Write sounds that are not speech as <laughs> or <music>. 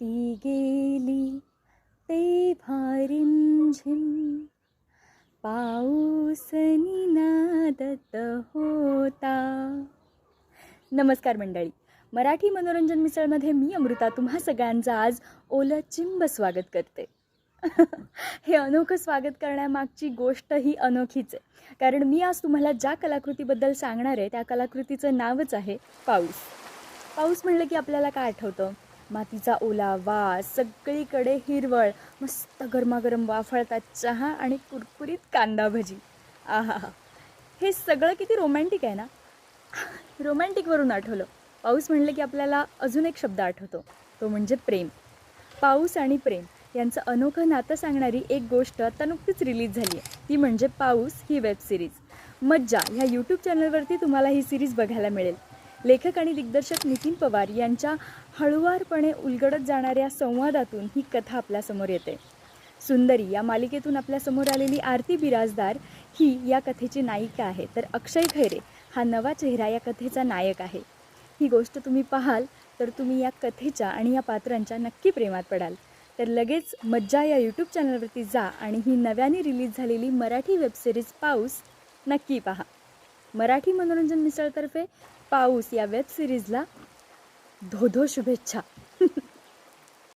ती गेली ते भारिंझिम पाऊस निनादत होता. नमस्कार मंडळी. मराठी मनोरंजन मिसळमध्ये मी अमृता. तुम्हा सगळ्यांचं आज ओलं चिंब स्वागत करते. <laughs> हे अनोखं स्वागत करण्यामागची गोष्ट ही अनोखीच आहे. कारण मी आज तुम्हाला ज्या कलाकृतीबद्दल सांगणार आहे त्या कलाकृतीचं नावच आहे पाऊस. पाऊस म्हणलं की आपल्याला काय आठवतं? मातीचा ओलावा सगळीकडे हिरवळ मस्त गरमागरम वाफळता चहा आणि कुरकुरीत कांदा भजी. आहा हे. सगळं किती रोमॅन्टिक आहे ना? रोमॅन्टिकवरून आठवलं. पाऊस म्हणलं की आपल्याला अजून एक शब्द आठवतो. तो म्हणजे प्रेम. पाऊस आणि प्रेम यांचं अनोखं नातं सांगणारी एक गोष्ट आता नुकतीच रिलीज झाली आहे ती म्हणजे पाऊस ही वेब सिरीज मज्जा ह्या यूट्यूब चॅनलवरती तुम्हाला ही सिरीज बघायला मिळेल. लेखक आणि दिग्दर्शक नितीन पवार यांच्या हळुवारपणे उलगडत जाणाऱ्या संवादातून ही कथा आपल्यासमोर येते. सुंदरी या मालिकेतून आपल्यासमोर आलेली आरती बिराजदार ही या कथेची नायिका आहे. तर अक्षय खैरे हा नवा चेहरा या कथेचा नायक आहे. ही गोष्ट तुम्ही पाहाल तर तुम्ही या कथेच्या आणि या पात्रांच्या नक्की प्रेमात पडाल. तर लगेच मज्जा या यूट्यूब चॅनलवरती जा आणि ही नव्याने रिलीज झालेली मराठी वेबसिरीज पाऊस नक्की पहा. मराठी मनोरंजन मिसळतर्फे पाऊस या वेब सिरीजला धोधो शुभेच्छा.